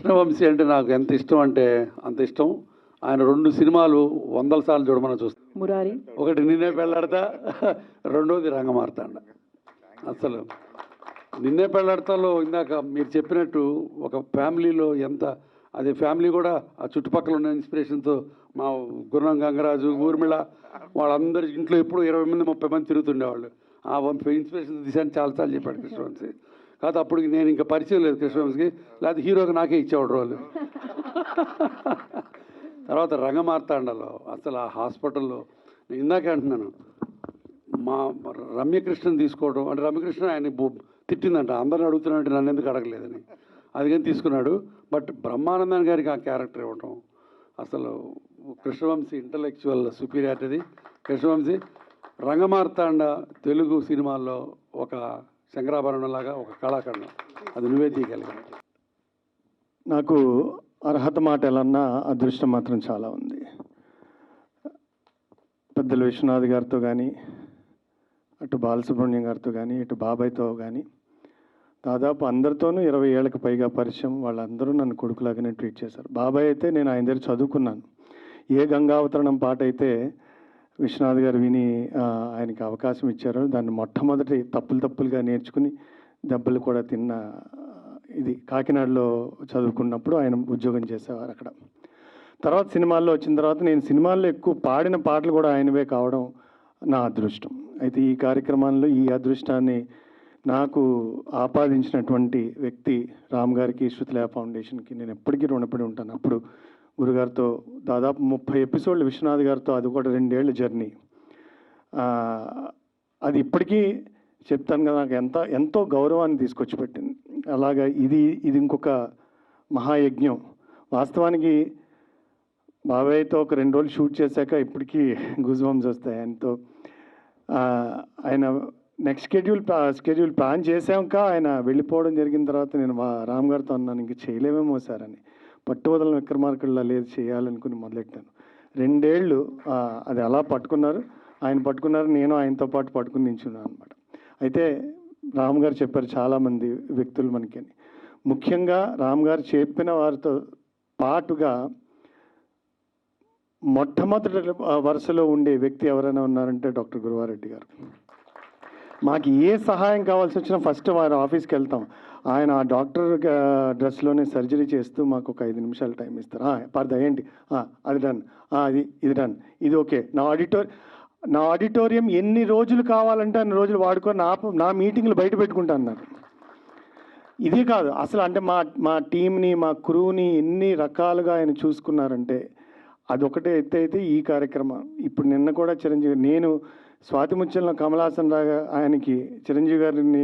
కృష్ణవంశీ అంటే నాకు ఎంత ఇష్టం అంటే అంత ఇష్టం. ఆయన రెండు సినిమాలు వందల సార్లు చూడమని చూస్తాం. మురారి. ఒకటి నిన్నే పెళ్ళాడతా రెండోది రంగమార్తాండ. అసలు నిన్నే పెళ్ళాడతాలో ఇందాక మీరు చెప్పినట్టు ఒక ఫ్యామిలీలో ఎంత అదే ఫ్యామిలీ కూడా ఆ చుట్టుపక్కల ఉన్న ఇన్స్పిరేషన్తో మా గుర్రం గంగరాజు ఊర్మిళ వాళ్ళందరి ఇంట్లో ఎప్పుడు ఇరవై మంది ముప్పై మంది తిరుగుతుండేవాళ్ళు. ఆ ఇన్స్పిరేషన్ తీసాను చాలాసార్లు చెప్పాడు కృష్ణవంశీ. కాదు అప్పుడు నేను ఇంకా పరిచయం లేదు కృష్ణవంశీకి లేకపోతే హీరోగా నాకే ఇచ్చేవాడు రోల్. తర్వాత రంగమార్తాండలో అసలు ఆ హాస్పిటల్లో నేను ఇందాకే అంటున్నాను మా రమ్యకృష్ణని తీసుకోవడం అంటే రమ్యకృష్ణ ఆయన బు- తిట్టిందంట. అందరిని అడుగుతున్నాడు నన్ను ఎందుకు అడగలేదని. అది కానీ తీసుకున్నాడు. బట్ బ్రహ్మానందన్ గారికి ఆ క్యారెక్టర్ ఇవ్వటం అసలు కృష్ణవంశీ ఇంటలెక్చువల్ సుపీరియారిటీ కృష్ణవంశీ రంగమార్తాండ తెలుగు సినిమాల్లో ఒక శంకరాభరణం లాగా ఒక కళాఖండం. అది నువ్వే తీయగలిగావు. నాకు అర్హత మాట ఎలాన్నా అదృష్టం మాత్రం చాలా ఉంది. పెద్దలు విశ్వనాథ్ గారితో కానీ అటు బాలసుబ్రహ్మణ్యం గారితో కానీ ఇటు బాబాయ్తో కానీ దాదాపు అందరితోనూ ఇరవై ఏళ్ళకి పైగా పరిచయం వాళ్ళందరూ నన్ను కొడుకులాగానే ట్రీట్ చేశారు. బాబాయ్ అయితే నేను ఆయన దగ్గర చదువుకున్నాను. ఏ గంగావతరణం పాట అయితే విశ్వనాథ్ గారు విని ఆయనకి అవకాశం ఇచ్చారు. దాన్ని మొట్టమొదటి తప్పులు తప్పులుగా నేర్చుకుని దెబ్బలు కూడా తిన్న ఇది కాకినాడలో చదువుకున్నప్పుడు ఆయన ఉద్యోగం చేసేవారు అక్కడ. తర్వాత సినిమాల్లో వచ్చిన తర్వాత నేను సినిమాల్లో ఎక్కువ పాడిన పాటలు కూడా ఆయనవే కావడం నా అదృష్టం. అయితే ఈ కార్యక్రమాల్లో ఈ అదృష్టాన్ని నాకు ఆపాదించినటువంటి వ్యక్తి రామ్ గారికి శృతిలయ ఫౌండేషన్కి నేను ఎప్పటికీ రుణపడి ఉంటాను. అప్పుడు గురుగారితో దాదాపు ముప్పై ఎపిసోడ్లు విశ్వనాథ్ గారితో అది కూడా రెండేళ్ళ జర్నీ. అది ఇప్పటికీ చెప్తాను కదా నాకు ఎంత ఎంతో గౌరవాన్ని తీసుకొచ్చి పెట్టింది. అలాగా ఇది ఇది ఇంకొక మహాయజ్ఞం. వాస్తవానికి బాబాయ్తో ఒక రెండు రోజులు షూట్ చేశాక ఇప్పటికీ గుజ్బంస్ వస్తాయి ఆయనతో. ఆయన నెక్స్ట్ షెడ్యూల్ షెడ్యూల్ ప్లాన్ చేశాక ఆయన వెళ్ళిపోవడం జరిగిన తర్వాత నేను మా రామ్ గారితో అన్నాను ఇంక చేయలేమేమో సార్ అని. పట్టువదల విక్రమార్కుల్లో లేదు చేయాలనుకుని మొదలెట్టాను. రెండేళ్ళు అది అలా పట్టుకున్నారు. ఆయన పట్టుకున్నారు నేను ఆయనతో పాటు పట్టుకుని నించున్నాను అనమాట అయితే రామ్ గారు చెప్పారు చాలామంది వ్యక్తులు మనకి. అని. ముఖ్యంగా రామ్ గారు చెప్పిన వారితో పాటుగా మొట్టమొదటి వరుసలో ఉండే వ్యక్తి ఎవరైనా ఉన్నారంటే డాక్టర్ గురువారెడ్డి గారు. మాకు ఏ సహాయం కావాల్సి వచ్చినా ఫస్ట్ వారి ఆఫీస్కి వెళ్తాం. ఆయన ఆ డాక్టర్ డ్రెస్లోనే సర్జరీ చేస్తూ మాకు ఒక ఐదు నిమిషాలు టైం ఇస్తారు. పర్ద ఏంటి అది డన్. అది ఇది డన్. ఇది ఓకే. నా ఆడిటోర్ నా ఆడిటోరియం ఎన్ని రోజులు కావాలంటే అన్ని రోజులు వాడుకొని నా నా మీటింగ్లు బయట పెట్టుకుంటాను నాకు ఇదే కాదు. అసలు అంటే మా మా టీంని మా క్రూని ఎన్ని రకాలుగా ఆయన చూసుకున్నారంటే అదొకటే ఎత్తి అయితే ఈ కార్యక్రమం. ఇప్పుడు నిన్న కూడా చిరంజీవి నేను స్వాతి ముత్యంలో కమలాసన్ రాగా ఆయనకి చిరంజీవి గారిని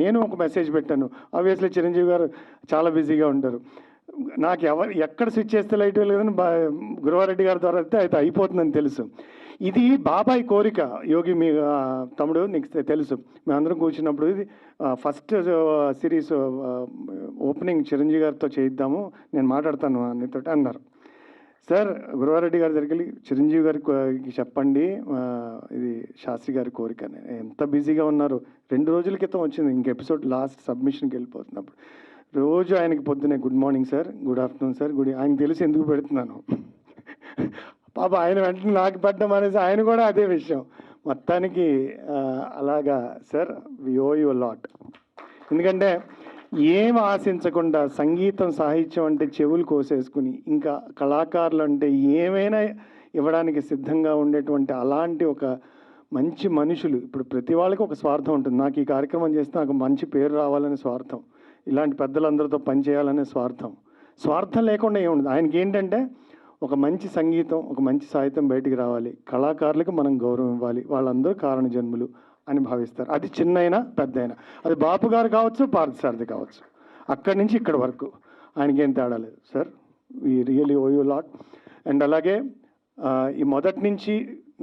నేను ఒక మెసేజ్ పెట్టాను. ఆబ్వియస్లీ చిరంజీవి గారు చాలా బిజీగా ఉంటారు. నాకు ఎవరు ఎక్కడ స్విచ్ చేస్తే లైట్ లేదని బా గురువారెడ్డి గారి ద్వారా అయితే అయితే అయిపోతుందని తెలుసు. ఇది బాబాయ్ కోరిక యోగి మీ తమ్ముడు నీకు తెలుసు. మేమందరం కూర్చున్నప్పుడు ఇది ఫస్ట్ సిరీస్ ఓపెనింగ్ చిరంజీవి గారితో చేయిద్దాము నేను మాట్లాడతాను నీతో అన్నారు. సార్ గురవారెడ్డి గారి దగ్గరికి చిరంజీవి గారికి చెప్పండి. ఇది శాస్త్రి గారి కోరిక. ఎంత బిజీగా ఉన్నారు? రెండు రోజుల క్రితం వచ్చింది. ఇంక ఎపిసోడ్ లాస్ట్ సబ్మిషన్కి వెళ్ళిపోతున్నప్పుడు. రోజు ఆయనకి పొద్దునే good morning sir good afternoon sir good ఆయన తెలిసి ఎందుకు పెడుతున్నాను? పాప ఆయన వెంటనే నాకు పడ్డం అనేసి ఆయన కూడా అదే విషయం. మొత్తానికి అలాగా sir we owe you lot ఎందుకంటే ఏం ఆశించకుండా సంగీతం సాహిత్యం అంటే చెవులు కోసేసుకుని ఇంకా కళాకారులు అంటే ఏమైనా ఇవ్వడానికి సిద్ధంగా ఉండేటువంటి అలాంటి ఒక మంచి మనుషులు ఇప్పుడు ప్రతి వాళ్ళకి ఒక స్వార్థం ఉంటుంది. నాకు ఈ కార్యక్రమం చేస్తే నాకు మంచి పేరు రావాలనే స్వార్థం ఇలాంటి పెద్దలందరితో పనిచేయాలనే స్వార్థం. స్వార్థం లేకుండా ఏముండదు ఆయనకి ఏంటంటే ఒక మంచి సంగీతం ఒక మంచి సాహిత్యం బయటికి రావాలి. కళాకారులకు మనం గౌరవం ఇవ్వాలి. వాళ్ళందరూ కారణ జన్ములు అని భావిస్తారు. అది చిన్నైనా పెద్దయినా అది బాపు గారు కావచ్చు పార్థసారథి కావచ్చు. అక్కడి నుంచి ఇక్కడి వరకు. ఆయనకి ఏం తేడా లేదు సార్. ఈ really owe you lot and అలాగే ఈ మొదటి నుంచి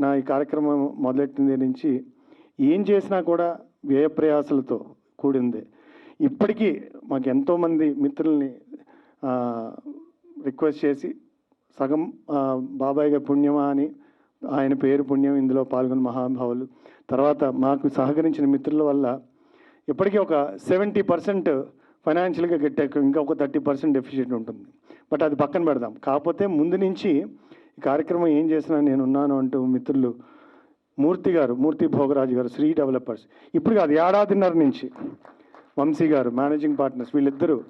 నా ఈ కార్యక్రమం మొదలెట్టింది నుంచి ఏం చేసినా కూడా వ్యయ ప్రయాసలతో కూడింది. ఇప్పటికీ మాకు ఎంతోమంది మిత్రుల్ని రిక్వెస్ట్ చేసి సగం బాబాయ్ పుణ్యమా అని ఆయన పేరు పుణ్యం ఇందులో పాల్గొన్న మహానుభావులు. తర్వాత మాకు సహకరించిన మిత్రుల వల్ల ఇప్పటికీ ఒక సెవెంటీ పర్సెంట్ ఫైనాన్షియల్గా గట్టాక ఇంకా ఒక థర్టీ పర్సెంట్ డెఫిషియెంట్ ఉంటుంది. బట్ అది పక్కన పెడదాం. కాకపోతే ముందు నుంచి ఈ కార్యక్రమం ఏం చేసినా నేను ఉన్నాను అంటూ మిత్రులు మూర్తి గారు మూర్తి భోగరాజు గారు శ్రీ డెవలపర్స్. ఇప్పుడు కాదు ఏడాదిన్నర నుంచి వంశీ గారు మేనేజింగ్ పార్ట్నర్స్ వీళ్ళిద్దరూ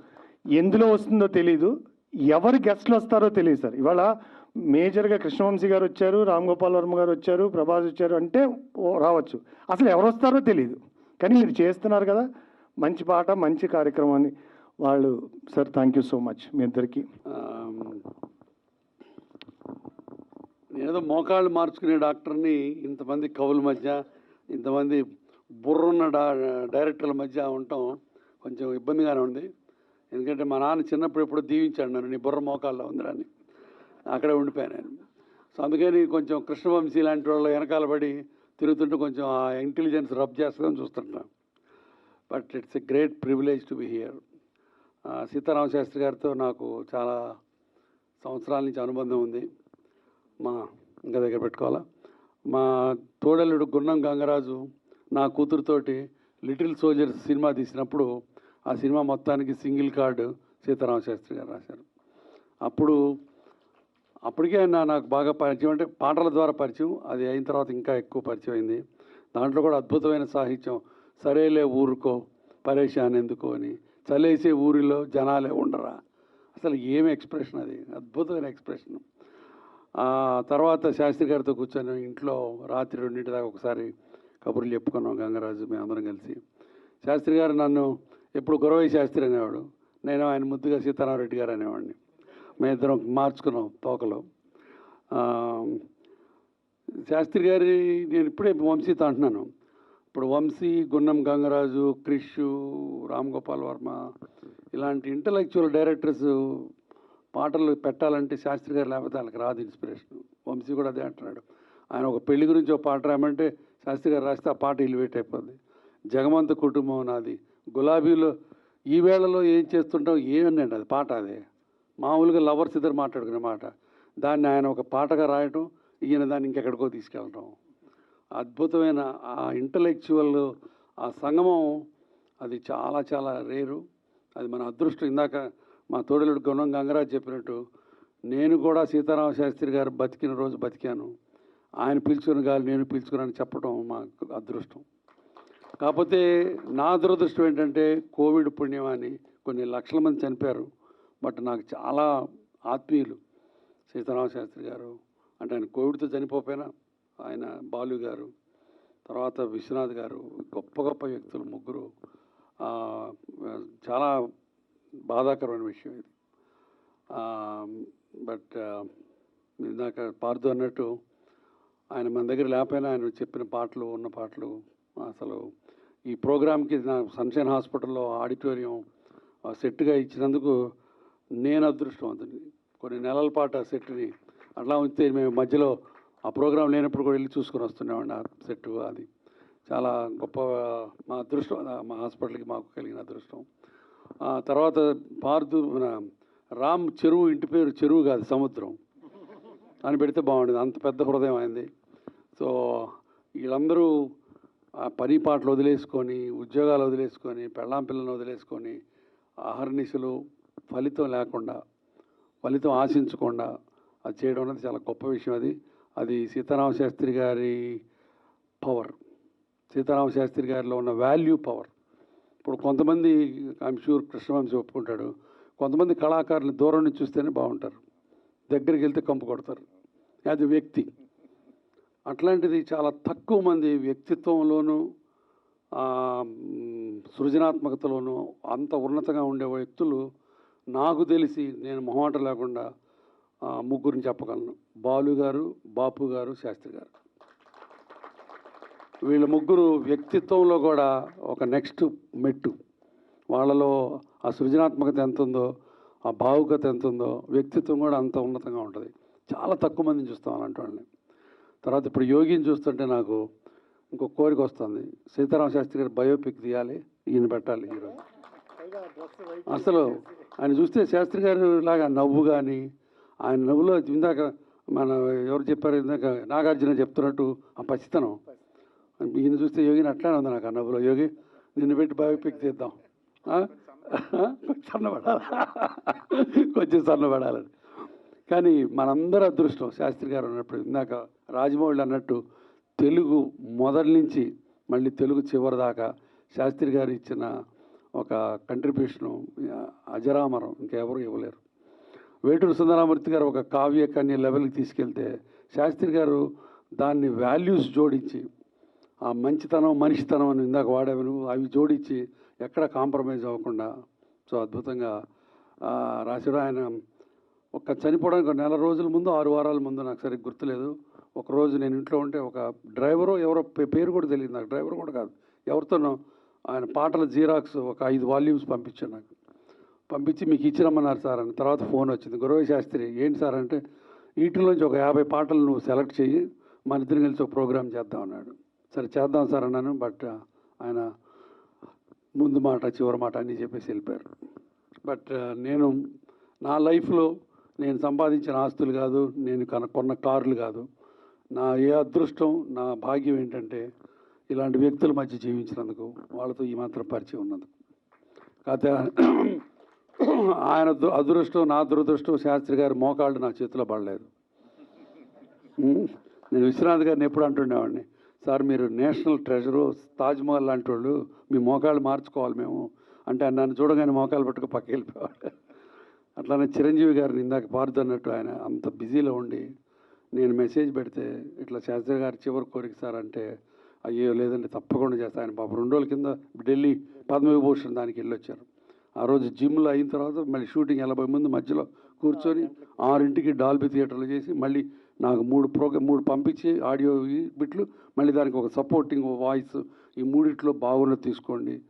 ఎందులో వస్తుందో తెలీదు. ఎవరు గెస్ట్లు వస్తారో తెలియదు సార్. ఇవాళ మేజర్గా కృష్ణవంశీ గారు వచ్చారు రామ్ గోపాల్ వర్మ గారు వచ్చారు ప్రభాస్ వచ్చారు అంటే ఓ రావచ్చు. అసలు ఎవరు వస్తారో తెలియదు కానీ మీరు చేస్తున్నారు కదా మంచి పాట మంచి కార్యక్రమాన్ని వాళ్ళు sir thank you so much మీ ఇద్దరికి నేనేదో మోకాళ్ళు మార్చుకునే డాక్టర్ని ఇంతమంది కవుల మధ్య ఇంతమంది బుర్రున్న డా డైరెక్టర్ల మధ్య ఉండటం కొంచెం ఇబ్బందిగానే ఉంది. ఎందుకంటే మా నాన్న చిన్నప్పుడు ఎప్పుడు దీవించాడు నన్ను నీ బుర్ర మోకాల్లో ఉందిరాని అక్కడే ఉండిపోయాను నేను. సో అందుకని కొంచెం కృష్ణవంశీ లాంటి వాళ్ళు వెనకాల పడి తిరుగుతుంటే కొంచెం ఆ ఇంటెలిజెన్స్ రబ్ చేస్తుందని చూస్తుంటాను but it's a great privilege to be here Sitarama Sastri గారితో నాకు చాలా సంవత్సరాల నుంచి అనుబంధం ఉంది. మా ఇంకా దగ్గర పెట్టుకోవాలా? మా తోడల్లుడు గున్నం గంగరాజు నా కూతురుతోటి లిటిల్ సోల్జర్స్ సినిమా తీసినప్పుడు ఆ సినిమా మొత్తానికి సింగిల్ కార్డు సీతారామ శాస్త్రి గారు రాశారు. అప్పుడు అప్పటికే ఆయన నాకు బాగా పరిచయం అంటే పాటల ద్వారా పరిచయం. అది అయిన తర్వాత ఇంకా ఎక్కువ పరిచయం అయింది. దాంట్లో కూడా అద్భుతమైన సాహిత్యం. సరేలే ఊరుకో పరేషాన్ ఎందుకో అని. చలేసే ఊరిలో జనాలే ఉండరా. అసలు ఏమి ఎక్స్ప్రెషన్ అది? అద్భుతమైన ఎక్స్ప్రెషన్. తర్వాత శాస్త్రి గారితో కూర్చొని ఇంట్లో రాత్రి రెండింటి దాకా ఒకసారి కబుర్లు చెప్పుకున్నాం గంగరాజు మేము అందరం కలిసి. శాస్త్రి గారు నన్ను ఎప్పుడు గురవై శాస్త్రి అనేవాడు. నేను ఆయన ముద్దుగా సీతారామరెడ్డి గారు అనేవాడిని. మేమిద్దరం మార్చుకున్నాం తోకలు. శాస్త్రి గారి నేను ఇప్పుడే వంశీతో అంటున్నాను. ఇప్పుడు వంశీ గున్నం గంగరాజు క్రిష్ రామ్ గోపాల్ వర్మ ఇలాంటి ఇంటలెక్చువల్ డైరెక్టర్స్ పాటలు పెట్టాలంటే శాస్త్రి గారు లేకపోతే వాళ్ళకి రాదు ఇన్స్పిరేషన్. వంశీ కూడా అదే అంటున్నాడు. ఆయన ఒక పెళ్ళి గురించి ఒక పాట రామంటే శాస్త్రి గారు రాస్తే ఆ పాట ఇలివేట్ అయిపోద్ది. జగమంత కుటుంబం నాది. గులాబీలో ఈ వేళలో ఏం చేస్తుంటాం ఏమన్నాడు అది పాట అదే? మామూలుగా లవర్స్ ఇద్దరు మాట్లాడుకునే మాట. దాన్ని ఆయన ఒక పాటగా రాయటం ఈయన దాన్ని ఇంకెక్కడికో తీసుకెళ్ళటం. అద్భుతమైన ఆ ఇంటలెక్చువల్ ఆ సంగమం అది చాలా చాలా రేరు. అది మన అదృష్టం. ఇందాక మా తోడలుడు గుణం గంగరాజ్ చెప్పినట్టు నేను కూడా సీతారామ శాస్త్రి గారు బతికిన రోజు బతికాను. ఆయన పిలుచుకుని గాలి నేను పీల్చుకున్నాను చెప్పడం మా అదృష్టం. కాకపోతే నా దురదృష్టం ఏంటంటే కోవిడ్ పుణ్యం అని కొన్ని లక్షల మంది చనిపోయారు. బట్ నాకు చాలా ఆత్మీయులు. సీతారామ శాస్త్రి గారు అంటే ఆయన కోవిడ్తో చనిపోపోయినా ఆయన బాలు గారు తర్వాత విశ్వనాథ్ గారు గొప్ప గొప్ప వ్యక్తులు ముగ్గురు. చాలా బాధాకరమైన విషయం ఇది. బట్ ఇందాక పార్దు అన్నట్టు ఆయన మన దగ్గర లేకపోయినా ఆయన చెప్పిన పాటలు ఉన్న పాటలు అసలు ఈ ప్రోగ్రామ్కి నా సన్షైన్ హాస్పిటల్లో ఆడిటోరియం సెట్గా ఇచ్చినందుకు నేను అదృష్టం అతని. కొన్ని నెలల పాటు ఆ సెట్ని అట్లా ఉంచితే మేము మధ్యలో ఆ ప్రోగ్రాం లేనప్పుడు కూడా వెళ్ళి చూసుకొని వస్తున్నామండి ఆ సెట్ అది. చాలా గొప్ప మా అదృష్టం మా హాస్పిటల్కి మాకు కలిగిన అదృష్టం. ఆ తర్వాత పార్దు మన రామ్ చెరువు ఇంటి పేరు చెరువు కాదు సముద్రం. అని పెడితే బాగుండేది. అంత పెద్ద హృదయం అయింది సో వీళ్ళందరూ ఆ పని పాటలు వదిలేసుకొని ఉద్యోగాలు వదిలేసుకొని పెళ్ళాం పిల్లలను వదిలేసుకొని ఆహర్నిశలు ఫలితం లేకుండా ఫలితం ఆశించకుండా అది చేయడం అనేది చాలా గొప్ప విషయం అది. అది సీతారామ శాస్త్రి గారి పవర్. సీతారామ శాస్త్రి గారిలో ఉన్న వాల్యూ పవర్. ఇప్పుడు కొంతమంది ఐఎమ్ కృష్ణవంశీ ఒప్పుకుంటాడు. కొంతమంది కళాకారులు దూరం నుంచి చూస్తేనే బాగుంటారు. దగ్గరికి వెళ్తే కంపు కొడతారు. అది వ్యక్తి. అట్లాంటిది చాలా తక్కువ మంది వ్యక్తిత్వంలోనూ సృజనాత్మకతలోనూ అంత ఉన్నతంగా ఉండే వ్యక్తులు నాకు తెలిసి నేను మొహమాట లేకుండా ముగ్గురిని చెప్పగలను. బాలు గారు బాపు గారు శాస్త్రి గారు. వీళ్ళ ముగ్గురు వ్యక్తిత్వంలో కూడా ఒక నెక్స్ట్ మెట్టు. వాళ్ళలో ఆ సృజనాత్మకత ఎంత ఉందో ఆ భావుకత ఎంత ఉందో వ్యక్తిత్వం కూడా అంత ఉన్నతంగా ఉంటుంది. చాలా తక్కువ మందిని చూస్తాం అలాంటి వాళ్ళని. తర్వాత ఇప్పుడు యోగిని చూస్తుంటే నాకు ఇంకో కోరిక వస్తుంది. సీతారామ శాస్త్రి గారి బయోపిక్ తీయాలి ఈయన పెట్టాలి ఈరోజు అసలు ఆయన చూస్తే శాస్త్రి గారు లాగా నవ్వు కానీ ఆయన నవ్వులో ఇందాక మన ఎవరు చెప్పారు ఇందాక నాగార్జున చెప్తున్నట్టు ఆ పసితనం. ఈయన చూస్తే యోగిని అట్లానే ఉంది నాకు ఆ నవ్వులో. యోగి నిన్ను పెట్టి బయోపిక్? కొంచెం సన్నబడాలి. కొంచెం సన్నబడాలని. కానీ మనందరి అదృష్టం శాస్త్రి గారు అన్నప్పుడు ఇందాక రాజమౌళి అన్నట్టు తెలుగు మొదటి నుంచి మళ్ళీ తెలుగు చివరి దాకా శాస్త్రి గారు ఇచ్చిన ఒక కంట్రిబ్యూషను అజరామరం ఇంకెవరు ఇవ్వలేరు. వేటూరు సుందరామూర్తి గారు ఒక కావ్యకాన్ని లెవెల్కి తీసుకెళ్తే శాస్త్రి గారు దాన్ని వాల్యూస్ జోడించి ఆ మంచితనం మనిషితనం అని ఇందాక వాడేవను అవి జోడించి ఎక్కడ కాంప్రమైజ్ అవ్వకుండా సో అద్భుతంగా ఆ, రాశాడు ఆయన. ఒక చనిపోవడానికి ఒక నెల రోజుల ముందు ఆరు వారాల ముందు నాకు సరిగ్గా గుర్తులేదు. ఒకరోజు నేను ఇంట్లో ఉంటే ఒక డ్రైవరు ఎవరో పేరు కూడా తెలియదు నాకు. డ్రైవర్ కూడా కాదు. ఎవరితోనో ఆయన పాటల జీరాక్స్ ఒక ఐదు వాల్యూమ్స్ పంపించాను నాకు. పంపించి మీకు ఇచ్చిరమ్మన్నారు సార్ అని. తర్వాత ఫోన్ వచ్చింది. గురవ శాస్త్రి ఏంటి సార్ అంటే వీటిలోంచి ఒక యాభై పాటలు నువ్వు సెలెక్ట్ చేయి మన ఇద్దరు కలిసి ఒక ప్రోగ్రామ్ చేద్దాం అన్నాడు. సరే చేద్దాం సార్ అన్నాను. బట్ ఆయన ముందు మాట చివరి మాట అని చెప్పేసి వెళ్ళిపోయారు. బట్ నేను నా లైఫ్లో నేను సంపాదించిన ఆస్తులు కాదు నేను కన కొన్న కార్లు కాదు. నా ఏ అదృష్టం నా భాగ్యం ఏంటంటే ఇలాంటి వ్యక్తుల మధ్య జీవించినందుకు వాళ్ళతో ఈ మాత్రం పరిచయం ఉన్నందుకు. కాకపోతే ఆయన దు- అదృష్టం నా దురదృష్టం శాస్త్రి గారి మోకాళ్ళు నా చేతిలో పడలేదు. నేను విశ్వనాథ్ గారిని ఎప్పుడు అంటుండేవాడిని సార్ మీరు నేషనల్ ట్రెజరు తాజ్మహల్ లాంటి వాళ్ళు మీ మోకాళ్ళు మార్చుకోవాలి మేము. అంటే ఆయన నన్ను చూడగానే మోకాలు పట్టుకు పక్క వెళ్ళిపోయాడు అట్లానే చిరంజీవి గారిని ఇందాక పారుతున్నట్టు ఆయన అంత బిజీలో ఉండి నేను మెసేజ్ పెడితే ఇట్లా శాస్త్రి గారి చివరి కోరిక సార్ అంటే అయ్యో లేదండి తప్పకుండా చేస్తా ఆయన పాపం రెండు రోజుల కింద ఢిల్లీ పద్మవిభూషణ్ దానికి వెళ్ళొచ్చారు ఆ రోజు జిమ్లో అయిన తర్వాత మళ్ళీ షూటింగ్ ఎనభై ముందు మధ్యలో కూర్చొని ఆరింటికి డాల్బీ థియేటర్లో చేసి మళ్ళీ నాకు మూడు ప్రోగ్రామ్ మూడు పంపించి ఆడియో బిట్లు మళ్ళీ దానికి ఒక సపోర్టింగ్ వాయిస్ ఈ మూడిట్లో బాగున్నది తీసుకోండి.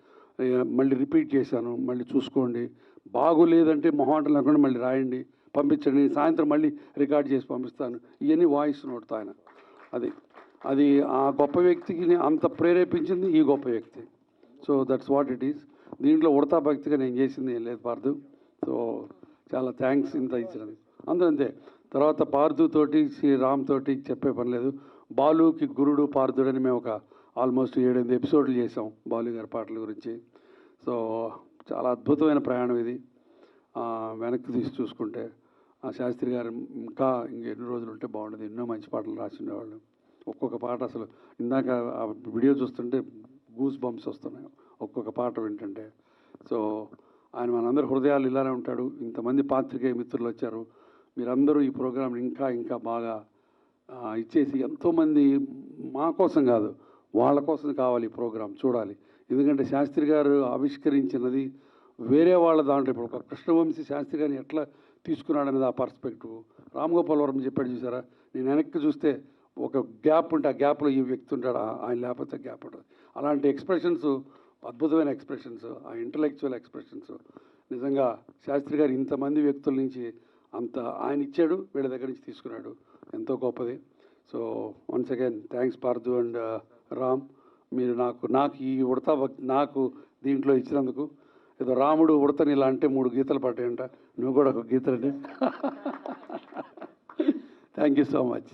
మళ్ళీ రిపీట్ చేశాను మళ్ళీ చూసుకోండి. బాగోలేదంటే మొహాటం లేకుండా మళ్ళీ రాయండి పంపించండి. సాయంత్రం మళ్ళీ రికార్డ్ చేసి పంపిస్తాను. ఇవన్నీ వాయిస్ నోడుతా ఆయన. అది. అది ఆ గొప్ప వ్యక్తికి అంత ప్రేరేపించింది ఈ గొప్ప వ్యక్తి. So that's what it is దీంట్లో ఉడతా భక్తిగా నేను చేసింది ఏం లేదు పార్థు. సో చాలా థ్యాంక్స్ ఇంత ఇచ్చినది అందరూ అంతే. తర్వాత పార్థు తోటి శ్రీ రామ్ తోటి చెప్పే పని లేదు. బాలుకి గురుడు పార్థుడని మేము ఒక ఆల్మోస్ట్ ఏడెనిమిది ఎపిసోడ్లు చేసాం బాలు గారి పాటల గురించి. సో చాలా అద్భుతమైన ప్రయాణం ఇది. వెనక్కి తీసి చూసుకుంటే ఆ శాస్త్రి గారు ఇంకా ఇంకెన్ని రోజులు ఉంటే బాగుండేది. ఎన్నో మంచి పాటలు రాసి ఉండేవాళ్ళు. ఒక్కొక్క పాట అసలు ఇందాక ఆ వీడియో చూస్తుంటే గూస్ బంప్స్ వస్తున్నాయి. ఒక్కొక్క పాట వింటుంటే. సో ఆయన మనందరి హృదయాలు ఇలానే ఉంటాడు. ఇంతమంది పాత్రికేయ మిత్రులు వచ్చారు. మీరందరూ ఈ ప్రోగ్రాం ఇంకా ఇంకా బాగా ఇచ్చేసి ఎంతోమంది మా కోసం కాదు వాళ్ళ కోసం కావాలి ఈ ప్రోగ్రాం చూడాలి. ఎందుకంటే శాస్త్రి గారు ఆవిష్కరించినది వేరే వాళ్ళ దాంట్లో. ఇప్పుడు ఒక కృష్ణవంశీ శాస్త్రి గారిని ఎట్లా తీసుకున్నాడనేది ఆ పర్స్పెక్టివ్. రామ్ గోపాల్ వర్మ చెప్పాడు చూసారా? నేను వెనక్కి చూస్తే ఒక గ్యాప్ ఉంటే ఆ గ్యాప్లో ఈ వ్యక్తి ఉంటాడు? ఆయన లేకపోతే గ్యాప్ ఉంటుంది అలాంటి ఎక్స్ప్రెషన్స్ అద్భుతమైన ఎక్స్ప్రెషన్స్ ఆ ఇంటలెక్చువల్ ఎక్స్ప్రెషన్స్ నిజంగా శాస్త్రి గారు ఇంతమంది వ్యక్తుల నుంచి అంత ఆయన ఇచ్చాడు వీళ్ళ దగ్గర నుంచి తీసుకున్నాడు. ఎంతో గొప్పది. So once again thanks Parthu and uh, Ram. మీరు నాకు నాకు ఈ ఉడత నాకు దీంట్లో ఇచ్చినందుకు. ఏదో రాముడు ఉడతని ఇలా అంటే మూడు గీతలు పట్టాయంట నువ్వు కూడా ఒక గీతలంటే థ్యాంక్ యూ సో మచ్